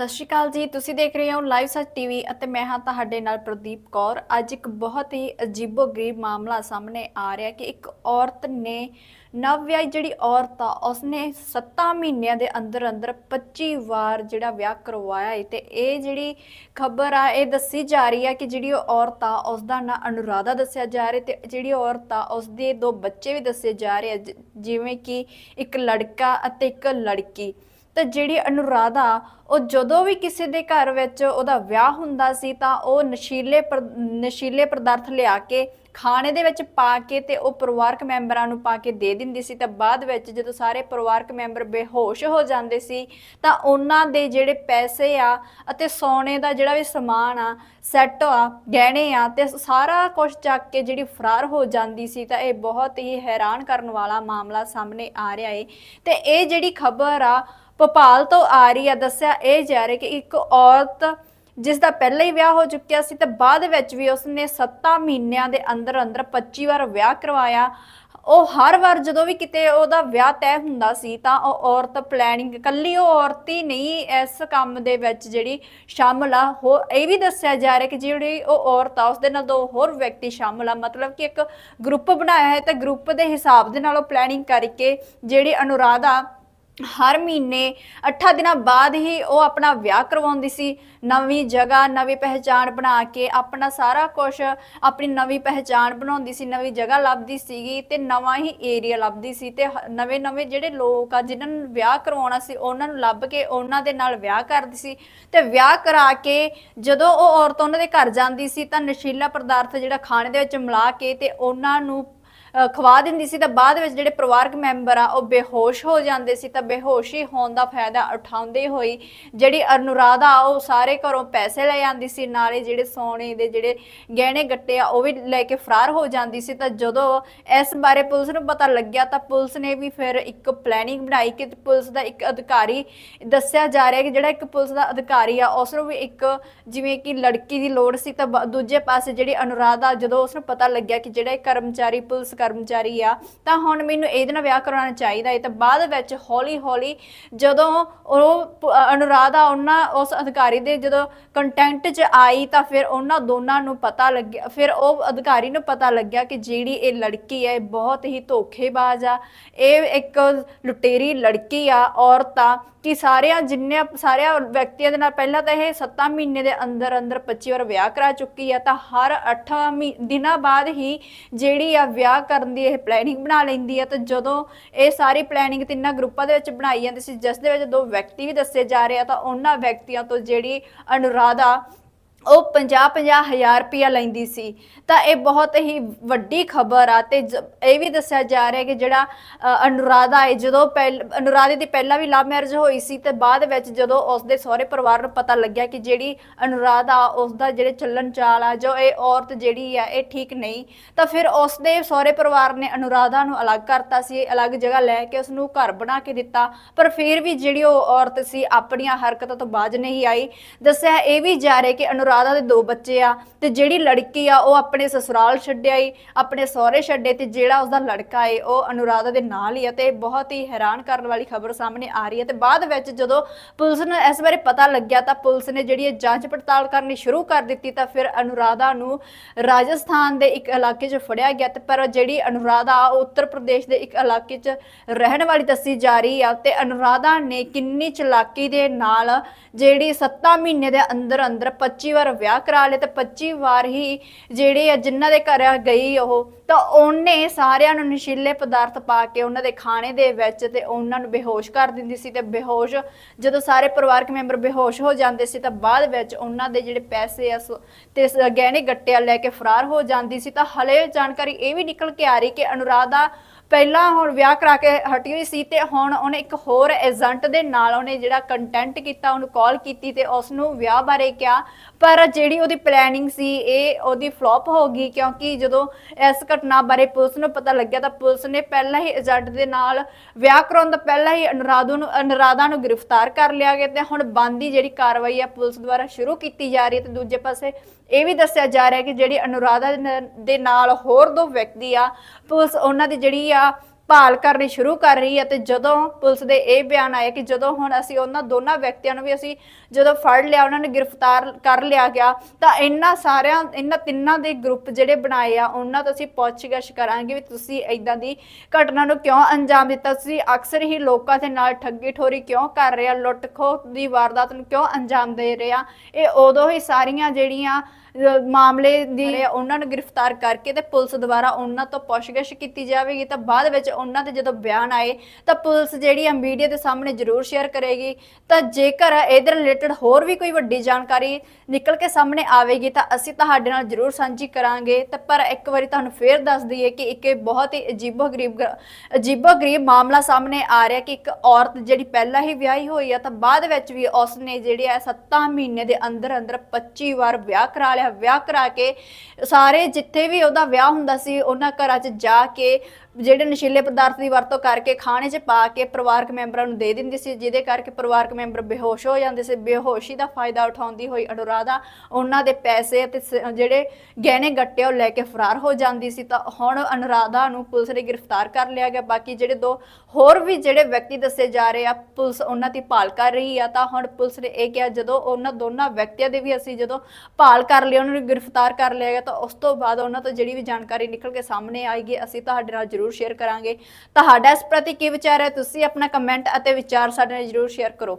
ਸਤਿ ਸ਼੍ਰੀ ਅਕਾਲ ਜੀ। ਤੁਸੀਂ ਦੇਖ ਰਹੇ ਹੋ ਲਾਈਵ ਸੱਚ ਟੀਵੀ ਅਤੇ ਮੈਂ ਹਾਂ ਤੁਹਾਡੇ ਨਾਲ ਪ੍ਰਦੀਪ ਕੌਰ। ਅੱਜ ਇੱਕ ਬਹੁਤ ਹੀ ਅਜੀਬੋ-ਗਰੀਬ ਮਾਮਲਾ ਸਾਹਮਣੇ ਆ ਰਿਹਾ ਕਿ ਇੱਕ ਔਰਤ ਨੇ ਨਵ ਵਿਆਹੀ ਜਿਹੜੀ ਔਰਤ ਆ, ਉਸਨੇ 7 ਮਹੀਨਿਆਂ ਦੇ ਅੰਦਰ ਅੰਦਰ 25 ਵਾਰ ਜਿਹੜਾ ਵਿਆਹ ਕਰਵਾਇਆ ਹੈ ਤੇ ਇਹ ਜਿਹੜੀ ਖਬਰ ਆ, ਇਹ ਦੱਸੀ ਜਾ ਰਹੀ ਆ ਕਿ ਜਿਹੜੀ ਉਹ ਔਰਤ ਆ ਉਸ ਦਾ ਨਾਂ ਅਨੁਰਾਧਾ ਦੱਸਿਆ ਜਾ ਰਿਹਾ ਤੇ ਜਿਹੜੀ ਔਰਤ ਆ ਉਸ ਦੇ ਦੋ ਬੱਚੇ ਵੀ ਦੱਸੇ ਜਾ ਰਹੇ ਆ ਜਿਵੇਂ ਕਿ ਇੱਕ ਲੜਕਾ ਅਤੇ ਇੱਕ ਲੜਕੀ। ਤਾਂ ਜਿਹੜੀ ਅਨੁਰਾਧਾ, ਉਹ ਜਦੋਂ ਵੀ ਕਿਸੇ ਦੇ ਘਰ ਵਿੱਚ ਉਹਦਾ ਵਿਆਹ ਹੁੰਦਾ ਸੀ ਤਾਂ ਉਹ ਨਸ਼ੀਲੇ ਨਸ਼ੀਲੇ ਪਦਾਰਥ ਲਿਆ ਕੇ ਖਾਣੇ ਦੇ ਵਿੱਚ ਪਾ ਕੇ ਤੇ ਉਹ ਪਰਿਵਾਰਕ ਮੈਂਬਰਾਂ ਨੂੰ ਪਾ ਕੇ ਦੇ ਦਿੰਦੀ ਸੀ। ਤਾਂ ਬਾਅਦ ਵਿੱਚ ਜਦੋਂ ਸਾਰੇ ਪਰਿਵਾਰਕ ਮੈਂਬਰ ਬੇਹੋਸ਼ ਹੋ ਜਾਂਦੇ ਸੀ, ਤਾਂ ਉਹਨਾਂ ਦੇ ਜਿਹੜੇ ਪੈਸੇ ਆ ਅਤੇ ਸੋਨੇ ਦਾ ਜਿਹੜਾ ਵੀ ਸਮਾਨ ਆ, ਸੈੱਟ ਆ, ਗਹਿਣੇ ਆ ਤੇ ਸਾਰਾ ਕੁਝ ਚੱਕ ਕੇ ਜਿਹੜੀ ਫਰਾਰ ਹੋ ਜਾਂਦੀ ਸੀ, ਤਾਂ ਇਹ ਬਹੁਤ ਹੀ ਹੈਰਾਨ ਕਰਨ ਵਾਲਾ ਮਾਮਲਾ ਸਾਹਮਣੇ ਆ ਰਿਹਾ ਏ। ਤੇ ਇਹ ਜਿਹੜੀ ਖਬਰ ਆ ਭੋਪਾਲ ਤੋਂ ਆ ਰਹੀ ਆ ਦੱਸਿਆ ਇਹ ਜਾ ਰਿਹਾ ਕਿ ਇੱਕ ਔਰਤ ਜਿਸ ਦਾ ਪਹਿਲਾਂ ਹੀ ਵਿਆਹ ਹੋ ਚੁੱਕਿਆ ਸੀ ਤੇ ਬਾਅਦ ਵਿੱਚ ਵੀ ਉਸਨੇ 7 ਮਹੀਨਿਆਂ ਦੇ ਅੰਦਰ ਅੰਦਰ 25 ਵਾਰ ਵਿਆਹ ਕਰਵਾਇਆ। ਉਹ ਹਰ ਵਾਰ ਜਦੋਂ ਵੀ ਕਿਤੇ ਉਹਦਾ ਵਿਆਹ ਤੈਅ ਹੁੰਦਾ ਸੀ ਤਾਂ ਉਹ ਔਰਤ ਪਲੈਨਿੰਗ ਕੱਲੀ ਉਹ ਔਰਤ ਹੀ ਨਹੀਂ, ਇਸ ਕੰਮ ਦੇ ਵਿੱਚ ਜਿਹੜੀ ਸ਼ਾਮਲ ਆ ਹੋ ਇਹ ਵੀ ਦੱਸਿਆ ਜਾ ਰਿਹਾ ਕਿ ਜਿਹੜੀ ਉਹ ਔਰਤ ਆ ਉਸ ਦੇ ਨਾਲ ਦੋ ਹੋਰ ਵਿਅਕਤੀ ਸ਼ਾਮਲ ਆ। ਮਤਲਬ ਕਿ ਇੱਕ ਗਰੁੱਪ ਬਣਾਇਆ ਹੈ ਤੇ ਗਰੁੱਪ ਦੇ ਹਿਸਾਬ ਦੇ ਨਾਲ ਉਹ ਪਲੈਨਿੰਗ ਕਰਕੇ ਜਿਹੜੀ ਅਨੁਰਾਧਾ ਹਰ ਮਹੀਨੇ 8 ਦਿਨਾਂ ਬਾਅਦ ਹੀ ਉਹ ਆਪਣਾ ਵਿਆਹ ਕਰਵਾਉਂਦੀ ਸੀ। ਨਵੀਂ ਜਗ੍ਹਾ, ਨਵੀਂ ਪਹਿਚਾਣ ਬਣਾ ਕੇ ਆਪਣਾ ਸਾਰਾ ਕੁਝ ਆਪਣੀ ਨਵੀਂ ਪਹਿਚਾਣ ਬਣਾਉਂਦੀ ਸੀ, ਨਵੀਂ ਜਗ੍ਹਾ ਲੱਭਦੀ ਸੀਗੀ ਤੇ ਨਵਾਂ ਹੀ ਏਰੀਆ ਲੱਭਦੀ ਸੀ ਤੇ ਨਵੇਂ ਨਵੇਂ ਜਿਹੜੇ ਲੋਕ ਆ, ਜਿਨ੍ਹਾਂ ਨੂੰ ਵਿਆਹ ਕਰਵਾਉਣਾ ਸੀ, ਉਹਨਾਂ ਨੂੰ ਲੱਭ ਕੇ ਉਹਨਾਂ ਦੇ ਨਾਲ ਵਿਆਹ ਕਰਦੀ ਸੀ। ਤੇ ਵਿਆਹ ਕਰਾ ਕੇ ਜਦੋਂ ਉਹ ਔਰਤ ਉਹਨਾਂ ਦੇ ਘਰ ਜਾਂਦੀ ਸੀ ਤਾਂ ਨਸ਼ੀਲਾ ਪਦਾਰਥ ਜਿਹੜਾ ਖਾਣੇ ਦੇ ਵਿੱਚ ਮਿਲਾ ਕੇ ਤੇ ਉਹਨਾਂ ਨੂੰ ਖਵਾ ਦਿੰਦੀ ਸੀ, ਤਾਂ ਬਾਅਦ ਵਿੱਚ ਜਿਹੜੇ ਪਰਿਵਾਰਕ ਮੈਂਬਰ ਆ, ਉਹ ਬੇਹੋਸ਼ ਹੋ ਜਾਂਦੇ ਸੀ, ਤਾਂ ਬੇਹੋਸ਼ੀ ਹੋਣ ਦਾ ਫਾਇਦਾ ਉਠਾਉਂਦੇ ਹੋਈ ਜਿਹੜੀ ਅਨੁਰਾਧਾ ਉਹ ਸਾਰੇ ਘਰੋਂ ਪੈਸੇ ਲੈ ਜਾਂਦੀ ਸੀ, ਨਾਲੇ ਜਿਹੜੇ ਸੋਨੇ ਦੇ ਜਿਹੜੇ ਗਹਿਣੇ ਗੱਟੇ ਆ, ਉਹ ਵੀ ਲੈ ਕੇ ਫਰਾਰ ਹੋ ਜਾਂਦੀ ਸੀ, ਤਾਂ ਜਦੋਂ ਇਸ ਬਾਰੇ ਪੁਲਿਸ ਨੂੰ ਪਤਾ ਲੱਗਿਆ, ਤਾਂ ਪੁਲਿਸ ਨੇ ਵੀ ਫਿਰ ਇੱਕ ਪਲੈਨਿੰਗ ਬਣਾਈ ਕਿ ਪੁਲਿਸ ਦਾ ਇੱਕ ਅਧਿਕਾਰੀ ਦੱਸਿਆ ਜਾ ਰਿਹਾ ਕਿ ਜਿਹੜਾ ਇੱਕ ਪੁਲਿਸ ਦਾ ਅਧਿਕਾਰੀ ਆ, ਉਸ ਨੂੰ ਵੀ ਇੱਕ ਜਿਵੇਂ ਕਿ ਲੜਕੀ ਦੀ ਲੋੜ ਸੀ, ਤਾਂ ਬ- ਦੂਜੇ ਪਾਸੇ ਜਿਹੜੀ ਅਨੁਰਾਧਾ, ਜਦੋਂ ਉਸ ਨੂੰ ਪਤਾ ਲੱਗਿਆ ਕਿ ਜਿਹੜਾ ਇਹ ਕਰਮਚਾਰੀ ਪੁਲਿਸ ਕਰਮਚਾਰੀ ਆ, ਤਾਂ ਹੁਣ ਮੈਨੂੰ ਇਹਦੇ ਨਾਲ ਵਿਆਹ ਕਰਾਉਣਾ ਚਾਹੀਦਾ ਹੈ ਤਾਂ ਬਾਅਦ ਵਿੱਚ ਹੌਲੀ ਹੌਲੀ ਜਦੋਂ ਉਹ ਅਨੁਰਾਧਾ ਉਹਨਾਂ, ਉਸ ਅਧਿਕਾਰੀ ਦੇ ਜਦੋਂ ਕੰਟੈਂਟ 'ਚ ਆਈ, ਤਾਂ ਫਿਰ ਉਹਨਾਂ ਦੋਨਾਂ ਨੂੰ ਪਤਾ ਲੱਗਿਆ, ਫਿਰ ਉਹ ਅਧਿਕਾਰੀ ਨੂੰ ਪਤਾ ਲੱਗਿਆ ਕਿ ਜਿਹੜੀ ਇਹ ਲੜਕੀ ਹੈ ਇਹ ਬਹੁਤ ਹੀ ਧੋਖੇਬਾਜ਼ ਆ। ਇਹ ਇੱਕ ਲੁਟੇਰੀ ਲੜਕੀ ਆ, ਔਰਤ ਆ ਕਿ ਸਾਰਿਆਂ ਜਿੰਨੇ ਸਾਰਿਆਂ ਵਿਅਕਤੀਆਂ ਦੇ ਨਾਲ ਪਹਿਲਾਂ ਤਾਂ ਇਹ 7 ਮਹੀਨੇ ਦੇ ਅੰਦਰ ਅੰਦਰ 25 ਵਾਰ ਵਿਆਹ ਕਰਾ ਚੁੱਕੀ ਆ, ਤਾਂ ਹਰ 8 ਦਿਨਾਂ ਬਾਅਦ ਹੀ ਜਿਹੜੀ ਆ ਵਿਆਹ ਕਰਨ ਦੀ ਇਹ ਪਲੈਨਿੰਗ ਬਣਾ ਲੈਂਦੀ ਆ। ਤਾਂ ਜਦੋਂ ਇਹ ਸਾਰੀ ਪਲੈਨਿੰਗ ਤਿੰਨਾਂ ਗਰੁੱਪਾਂ ਦੇ ਵਿੱਚ ਬਣਾਈ ਜਾਂਦੀ ਸੀ, ਜਿਸ ਦੇ ਵਿੱਚ ਦੋ ਵਿਅਕਤੀ ਵੀ ਦੱਸੇ ਜਾ ਰਹੇ ਆ, ਤਾਂ ਉਹਨਾਂ ਵਿਅਕਤੀਆਂ ਤੋਂ ਜਿਹੜੀ ਅਨੁਰਾਧਾ ਉਹ 50-50 ਹਜ਼ਾਰ ਰੁਪਇਆ ਲੈਂਦੀ ਸੀ। ਤਾਂ ਇਹ ਬਹੁਤ ਹੀ ਵੱਡੀ ਖਬਰ ਆ ਤੇ ਜ- ਇਹ ਵੀ ਦੱਸਿਆ ਜਾ ਰਿਹਾ ਕਿ ਜਿਹੜਾ ਅਨੁਰਾਧਾ ਹੈ, ਜਦੋਂ ਪਹਿਲ, ਅਨੁਰਾਧਾ ਦੀ ਪਹਿਲਾਂ ਵੀ ਲਵ ਮੈਰਿਜ ਹੋਈ ਸੀ ਤੇ ਬਾਅਦ ਵਿੱਚ ਜਦੋਂ ਉਸਦੇ ਸਹੁਰੇ ਪਰਿਵਾਰ ਨੂੰ ਪਤਾ ਲੱਗਿਆ ਕਿ ਜਿਹੜੀ ਅਨੁਰਾਧਾ ਉਸ ਦਾ ਜਿਹੜੇ ਚੱਲਣ ਚਾਲ ਆ ਜੋ ਇਹ ਔਰਤ ਜਿਹੜੀ ਆ ਇਹ ਠੀਕ ਨਹੀਂ, ਤਾਂ ਫਿਰ ਉਸਦੇ ਸਹੁਰੇ ਪਰਿਵਾਰ ਨੇ ਅਨੁਰਾਧਾ ਨੂੰ ਅਲੱਗ ਕਰਤਾ ਸੀ ਅਲੱਗ ਜਗ੍ਹਾ ਲੈ ਕੇ ਉਸ ਨੂੰ ਘਰ ਬਣਾ ਕੇ ਦਿੱਤਾ। ਪਰ ਫਿਰ ਵੀ ਜਿਹੜੀ ਉਹ ਔਰਤ ਸੀ, ਆਪਣੀਆਂ ਹਰਕਤਾਂ ਤੋਂ ਬਾਜ ਨਹੀਂ ਆਈ। ਦੱਸਿਆ ਇਹ ਵੀ ਜਾ ਰਿਹਾ ਕਿ ਅਨੁਰਾਧਾ ਦੇ ਦੋ ਬੱਚੇ ਆ, ਤੇ ਜਿਹੜੀ ਲੜਕੀ ਆ, ਉਹ ਆਪਣੇ ਸਸੁਰਾਲ ਛੱਡਿਆ ਈ ਆਪਣੇ ਸਹੁਰੇ ਛੱਡੇ ਤੇ ਜਿਹੜਾ ਉਸਦਾ ਲੜਕਾ ਏ, ਉਹ ਅਨੁਰਾਧਾ ਦੇ ਨਾਲ ਹੀ ਆ ਤੇ ਬਹੁਤ ਹੀ ਹੈਰਾਨ ਕਰਨ ਵਾਲੀ ਖਬਰ ਸਾਹਮਣੇ ਆ ਰਹੀ ਹੈ ਤੇ ਬਾਅਦ ਵਿੱਚ ਜਦੋਂ ਪੁਲਿਸ ਨੂੰ ਇਸ ਬਾਰੇ ਪਤਾ ਲੱਗਿਆ ਤਾਂ ਪੁਲਿਸ ਨੇ ਜਿਹੜੀ ਇਹ ਜਾਂਚ ਪੜਤਾਲ ਕਰਨੀ ਸ਼ੁਰੂ ਕਰ ਦਿੱਤੀ ਤਾਂ ਫਿਰ ਅਨੁਰਾਧਾ ਨੂੰ ਰਾਜਸਥਾਨ ਦੇ ਇੱਕ ਇਲਾਕੇ 'ਚ ਫੜਿਆ ਗਿਆ ਤੇ ਪਰ ਜਿਹੜੀ ਅਨੁਰਾਧਾ ਉਹ ਉੱਤਰ ਪ੍ਰਦੇਸ਼ ਦੇ ਇੱਕ ਇਲਾਕੇ 'ਚ ਰਹਿਣ ਵਾਲੀ ਦੱਸੀ ਜਾ ਰਹੀ ਆ ਤੇ ਅਨੁਰਾਧਾ ਨੇ ਕਿੰਨੀ ਚਲਾਕੀ ਦੇ ਨਾਲ ਜਿਹੜੀ 7 ਮਹੀਨੇ ਦੇ ਅੰਦਰ ਅੰਦਰ 25 ਵਾਰ ਵਿਆਹ ਕਰਾ ਲਏ ਤੇ 25 ਵਾਰ ਹੀ ਜਿਹੜੇ ਆ ਜਿਨ੍ਹਾਂ ਦੇ ਘਰ ਗਈ ਉਹ ਤਾਂ ਉਹਨੇ ਸਾਰਿਆਂ ਨੂੰ ਨਸ਼ੀਲੇ ਪਦਾਰਥ ਪਾ ਕੇ ਉਹਨਾਂ ਦੇ ਖਾਣੇ ਦੇ ਵਿੱਚ ਤੇ ਉਹਨਾਂ ਨੂੰ ਬੇਹੋਸ਼ ਕਰ ਦਿੰਦੀ ਸੀ ਤੇ ਬੇਹੋਸ਼ ਜਦੋਂ ਸਾਰੇ ਪਰਿਵਾਰਕ ਮੈਂਬਰ ਬੇਹੋਸ਼ ਹੋ ਜਾਂਦੇ ਸੀ ਤਾਂ ਬਾਅਦ ਵਿੱਚ ਉਹਨਾਂ ਦੇ ਜਿਹੜੇ ਪੈਸੇ ਆ ਸੋ- ਤੇ ਗਹਿਣੇ ਗੱਟਿਆ ਲੈ ਕੇ ਫਰਾਰ ਹੋ ਜਾਂਦੀ ਸੀ ਤਾਂ ਹਲੇ ਜਾਣਕਾਰੀ ਇਹ ਵੀ ਨਿਕਲ ਕੇ ਆ ਰਹੀ ਕਿ ਅਨੁਰਾਧਾ ਪਹਿਲਾਂ ਹੁਣ ਵਿਆਹ ਕਰਾ ਕੇ ਹਟੀ ਹੋਈ ਸੀ ਤੇ ਹੁਣ ਉਹਨੇ ਇੱਕ ਹੋਰ ਏਜੰਟ ਦੇ ਨਾਲ ਉਹਨੇ ਜਿਹੜਾ ਕੰਟੈਂਟ ਕੀਤਾ, ਉਹਨੂੰ ਕਾਲ ਕੀਤੀ ਤੇ ਉਸ ਨੂੰ ਵਿਆਹ ਬਾਰੇ ਕਿਹਾ। ਪਰ ਜਿਹੜੀ ਉਹਦੀ ਪਲੈਨਿੰਗ ਸੀ, ਇਹ ਉਹਦੀ ਫਲॉप ਹੋ ਗਈ ਕਿਉਂਕਿ ਜਦੋਂ ਇਸ ਘਟਨਾ ਬਾਰੇ ਪੁਲਿਸ ਨੂੰ ਪਤਾ ਲੱਗਿਆ ਤਾਂ ਪੁਲਿਸ ਨੇ ਪਹਿਲਾਂ ਹੀ ਏਜੰਟ ਦੇ ਨਾਲ ਵਿਆਹ ਕਰਾਉਣ ਤੋਂ ਪਹਿਲਾਂ ਹੀ ਅਨੁਰਾਧਾ ਨੂੰ ਅਨੁਰਾਧਾ ਨੂੰ ਗ੍ਰਿਫਤਾਰ ਕਰ ਲਿਆ ਗਿਆ ਤੇ ਹੁਣ ਬੰਦੀ ਜਿਹੜੀ ਕਾਰਵਾਈ ਆ ਪੁਲਿਸ ਦੁਆਰਾ ਸ਼ੁਰੂ ਕੀਤੀ ਜਾ ਰਹੀ ਹੈ ਤੇ ਦੂਜੇ ਪਾਸੇ ਇਹ ਵੀ ਦੱਸਿਆ ਜਾ ਰਿਹਾ ਕਿ ਜਿਹੜੀ ਅਨੁਰਾਧਾ ਦੇ ਨਾਲ ਹੋਰ ਦੋ ਵਿਅਕਤੀ ਆ, ਪੁਲਿਸ ਉਹਨਾਂ ਦੀ ਜਿਹੜੀ ਆ ਭਾਲ ਕਰਨੀ ਸ਼ੁਰੂ ਕਰ ਰਹੀ ਹੈ ਤੇ ਜਦੋਂ ਪੁਲਿਸ ਦੇ ਇਹ ਬਿਆਨ ਆਇਆ ਕਿ ਜਦੋਂ ਹੁਣ ਅਸੀਂ ਉਹਨਾਂ ਦੋਨਾਂ ਵਿਅਕਤੀਆਂ ਨੂੰ ਵੀ ਅਸੀਂ ਜਦੋਂ ਫੜ ਲਿਆ, ਉਹਨਾਂ ਨੂੰ ਗ੍ਰਿਫਤਾਰ ਕਰ ਲਿਆ ਗਿਆ, ਤਾਂ ਇਹਨਾਂ ਸਾਰਿਆਂ, ਇਹਨਾਂ ਤਿੰਨਾਂ ਦੇ ਗਰੁੱਪ ਜਿਹੜੇ ਬਣਾਏ ਆ, ਉਹਨਾਂ ਤੋਂ ਅਸੀਂ ਪੁੱਛਗਿੱਛ ਕਰਾਂਗੇ ਵੀ ਤੁਸੀਂ ਇਦਾਂ ਦੀ ਘਟਨਾ ਨੂੰ ਕਿਉਂ ਅੰਜਾਮ ਦਿੱਤਾ? ਤੁਸੀਂ ਅਕਸਰ ਹੀ ਲੋਕਾਂ ਦੇ ਨਾਲ ਠੱਗੀ ਠੋਰੀ ਕਿਉਂ ਕਰ ਰਹੇ ਆ? ਲੁੱਟ ਖੋਹ ਦੀ ਵਾਰਦਾਤ ਨੂੰ ਕਿਉਂ ਅੰਜਾਮ ਦੇ ਰਹੇ ਆ? ਇਹ ਉਦੋਂ ਹੀ ਸਾਰੀਆਂ ਜਿਹੜੀਆਂ ਅਹ, ਮਾਮਲੇ ਦੀ ਉਹਨਾਂ ਨੂੰ ਗ੍ਰਿਫਤਾਰ ਕਰਕੇ ਤੇ ਪੁਲਿਸ ਦੁਆਰਾ ਉਹਨਾਂ ਤੋਂ ਪੁੱਛਗਿੱਛ ਕੀਤੀ ਜਾਵੇਗੀ ਤਾਂ ਬਾਅਦ ਵਿੱਚ ਉਹਨਾਂ ਦੇ ਜਦੋਂ ਬਿਆਨ ਆਏ ਤਾਂ ਪੁਲਿਸ ਜਿਹੜੀ ਆ ਮੀਡੀਆ ਦੇ ਸਾਹਮਣੇ ਜ਼ਰੂਰ ਸ਼ੇਅਰ ਕਰੇਗੀ। ਤਾਂ ਜੇਕਰ ਇਹਦੇ ਰਿਲੇਟਡ ਹੋਰ ਵੀ ਕੋਈ ਵੱਡੀ ਜਾਣਕਾਰੀ ਨਿਕਲ ਕੇ ਸਾਹਮਣੇ ਆਵੇਗੀ ਤਾਂ ਅਸੀਂ ਤੁਹਾਡੇ ਨਾਲ ਜ਼ਰੂਰ ਸਾਂਝੀ ਕਰਾਂਗੇ। ਤਾਂ ਪਰ ਇੱਕ ਵਾਰੀ ਤੁਹਾਨੂੰ ਫੇਰ ਦੱਸ ਦਈਏ ਕਿ ਇੱਕ ਇਹ ਬਹੁਤ ਹੀ ਅਜੀਬੋ-ਗਰੀਬ ਅਜੀਬੋ-ਗਰੀਬ ਮਾਮਲਾ ਸਾਹਮਣੇ ਆ ਰਿਹਾ ਕਿ ਇੱਕ ਔਰਤ ਜਿਹੜੀ ਪਹਿਲਾਂ ਹੀ ਵਿਆਹੀ ਹੋਈ ਆ ਤਾਂ ਬਾਅਦ ਵਿੱਚ ਵੀ ਉਸ ਨੇ ਜਿਹੜੇ ਆ 7 ਮਹੀਨੇ ਦੇ ਅੰਦਰ ਅੰਦਰ 25 ਵਾਰ ਵਿਆਹ ਕਰਾ ਲਿਆ ਵਿਆਹ ਕਰਾ ਕੇ, ਸਾਰੇ ਜਿੱਥੇ ਵੀ ਉਹਦਾ ਵਿਆਹ ਹੁੰਦਾ ਸੀ, ਉਹਨਾਂ ਘਰਾਂ 'ਚ ਜਾ ਕੇ, ਜਿਹੜੇ ਨਸ਼ੀਲੇ ਪਦਾਰਥ ਦੀ ਵਰਤੋਂ ਕਰਕੇ ਖਾਣੇ 'ਚ ਪਾ ਕੇ ਪਰਿਵਾਰਕ ਮੈਂਬਰਾਂ ਨੂੰ ਦੇ ਦਿੰਦੀ ਸੀ, ਜਿਹਦੇ ਕਰਕੇ ਪਰਿਵਾਰਕ ਮੈਂਬਰ ਬੇਹੋਸ਼ ਹੋ ਜਾਂਦੇ ਸੀ, ਬੇਹੋਸ਼ੀ ਦਾ ਫਾਇਦਾ ਉਠਾਉਂਦੀ ਹੋਈ ਅਨੁਰਾਧਾ ਉਹਨਾਂ ਦੇ ਪੈਸੇ ਅਤੇ ਜਿਹੜੇ ਗਹਿਣੇ ਗੱਟੇ ਉਹ ਲੈ ਕੇ ਫਰਾਰ ਹੋ ਜਾਂਦੀ ਸੀ, ਤਾਂ ਹੁਣ ਅਨੁਰਾਧਾ ਨੂੰ ਪੁਲਿਸ ਨੇ ਗ੍ਰਿਫਤਾਰ ਕਰ ਲਿਆ ਗਿਆ। ਬਾਕੀ ਜਿਹੜੇ ਦੋ ਹੋਰ ਵੀ ਜਿਹੜੇ ਵਿਅਕਤੀ ਦੱਸੇ ਜਾ ਰਹੇ ਆ, ਪੁਲਿਸ ਉਹਨਾਂ ਦੀ ਭਾਲ ਕਰ ਰਹੀ ਆ, ਤਾਂ ਹੁਣ ਪੁਲਿਸ ਨੇ ਇਹ ਕਿਹਾ, ਜਦੋਂ ਉਹਨਾਂ ਦੋਨਾਂ ਵਿਅਕਤੀਆਂ ਦੇ ਵੀ ਅਸੀਂ ਜਦੋਂ ਭਾਲ ਕਰ ਲਿਆ ਉਹਨਾਂ ਨੂੰ ਗ੍ਰਿਫਤਾਰ ਕਰ ਲਿਆ ਗਿਆ ਤਾਂ ਉਸ ਤੋਂ ਬਾਅਦ ਉਹਨਾਂ ਤੋਂ ਜਿਹੜੀ ਵੀ ਜਾਣਕਾਰੀ ਨਿਕਲ ਕੇ ਸਾਹਮਣੇ ਆਏਗੀ, ਅਸੀਂ ਤੁਹਾਡੇ ਨਾਲ ਜ਼ਰੂਰ ਸ਼ੇਅਰ ਕਰਾਂਗੇ। ਤੁਹਾਡਾ ਇਸ ਪ੍ਰਤੀ ਕੀ ਵਿਚਾਰ ਹੈ? ਤੁਸੀਂ ਆਪਣਾ ਕਮੈਂਟ ਅਤੇ ਵਿਚਾਰ ਸਾਡੇ ਨਾਲ ਜ਼ਰੂਰ ਸ਼ੇਅਰ ਕਰੋ।